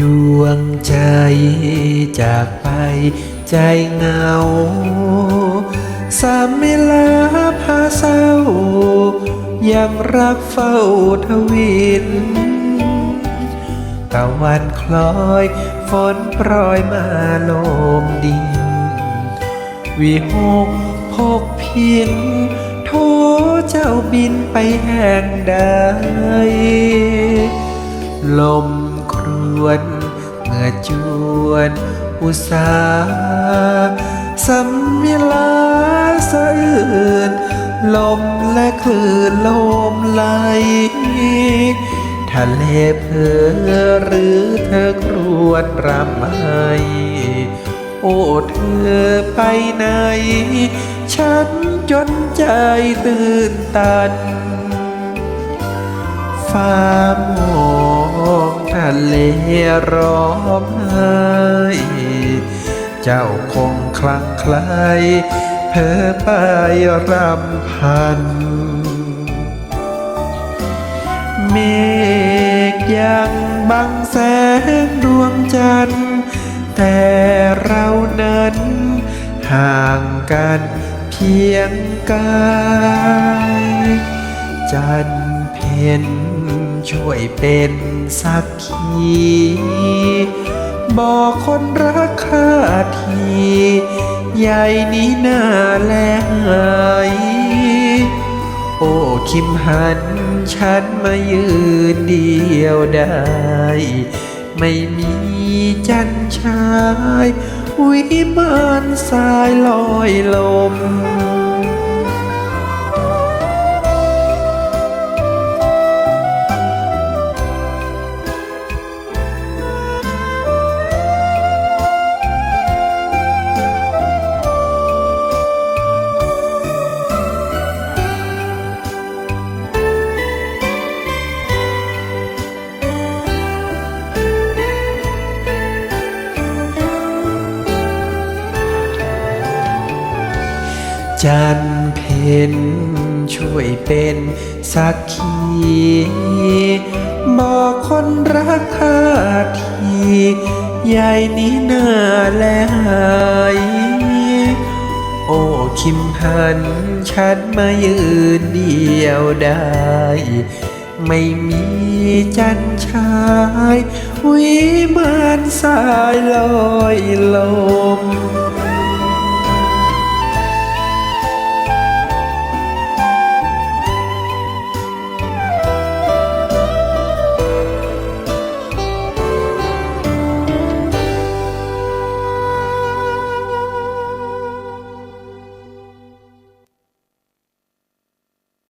ดวงใจจากไปใจเหงา สามเวลาพาเศร้า ยังรักเฝ้าทวินตะวันคล้อยฝนโปรยมาโลมดิน วิหกพกพินโทเจ้าบินไปแห่งใดลม วนเมื่อจวนอุตสาสำเวลาสะอื่น ลมและคลื่นลมไหลทะเลเพอหรือเธอครวญรำไห้โอ้เธอไปไหน ฉันจนใจตื่นตันฟ้าม องทะเลร้องไห้เจ้าคงคลั่งไคล้เธอไปรำพัน เมฆยังบังแสงดวงจันทร์ แต่เรานั้น ห่างกันเพียงกาย จันทร์เพ็ญ ช่วยเป็นสักขี บอกคนรักข้าทีใหญ่นี้หน้าแลหายโอ้คิมหันฉันมายืนเดียวได้ ไม่มีจันชาย วิมานสายลอยลม จันเพนช่วยเป็นสักขีบอกคนรักข้าทีใหญ่นี้หน้าและหายโอ้คิมหันฉันมายืนเดียวได้ ไม่มีจันชายวิมานสายลอยลม